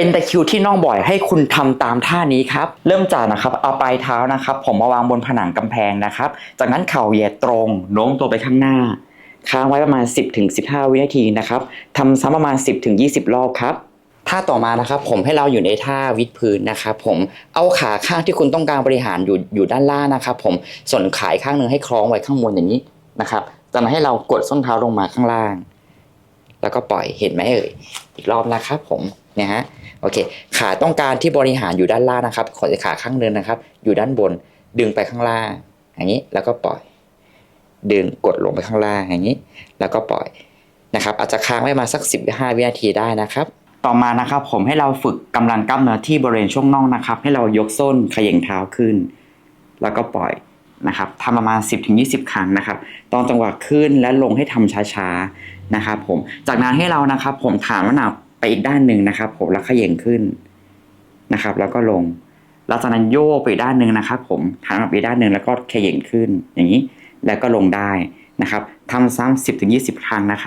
เป็นตะคิวที่น่องบ่อยให้คุณทำตามท่านี้ครับ เริ่มจากนะครับ เอาปลายเท้านะครับ ผมมาวางบนผนังกำแพงนะครับ จากนั้นเข่าเหยียดตรงโน้มตัวไปข้างหน้า ค้างไว้ประมาณ 10-15 วินาทีนะครับทำซ้ำประมาณ 10-20 รอบครับท่าต่อมานะครับผมให้เราอยู่ในท่าวิดพื้นนะครับผมเอาขาข้างที่คุณต้องการบริหารอยู่อยู่ด้านล่างนะครับผมส่วนขาอีกข้างหนึ่งให้คล้องไว้ข้างบนอย่างนี้นะครับจากนั้นให้เรากดส้นเท้าลงมาข้างล่าง แล้วก็ปล่อยเห็นไหมเอ่ยอีกรอบนะครับผมเนี่ยฮะโอเค ขาต้องการที่บริหารอยู่ด้านล่างนะครับขอขาข้างหนึงนะครับ อยู่ด้านบนดึงไปข้างล่างอย่างนี้แล้วก็ปล่อย ดึงกดลงไปข้างล่างอย่างนี้ แล้วก็ปล่อยนะครับ อาจจะค้างไว้มาสัก 15 วินาทีได้นะครับ ต่อมานะครับผมให้เราฝึกกำลังกล้ามเนื้อที่บริเวณช่วงน่องนะครับ ให้เรายกส้นขย่งเท้าขึ้น แล้วก็ปล่อย นะครับทำประมาณ 10-20 ครั้งนะครับ ตอนจังหวะขึ้นและลงให้ทำช้าๆนะครับผมจากนั้นให้เรานะครับ ผมฐานว่าหนักไปอีกด้านหนึ่งนะครับ ผมแล้วขย่งขึ้นนะครับ แล้วก็ลงแล้วจากนั้นโยกไปอีกด้านหนึ่งนะครับผมฐานไปอีกด้านหนึ่งแล้วก็ขย่งขึ้น อย่างนี้แล้วก็ลงได้นะครับทำซ้ำสิบถึงยี่สิบครั้งนะครับ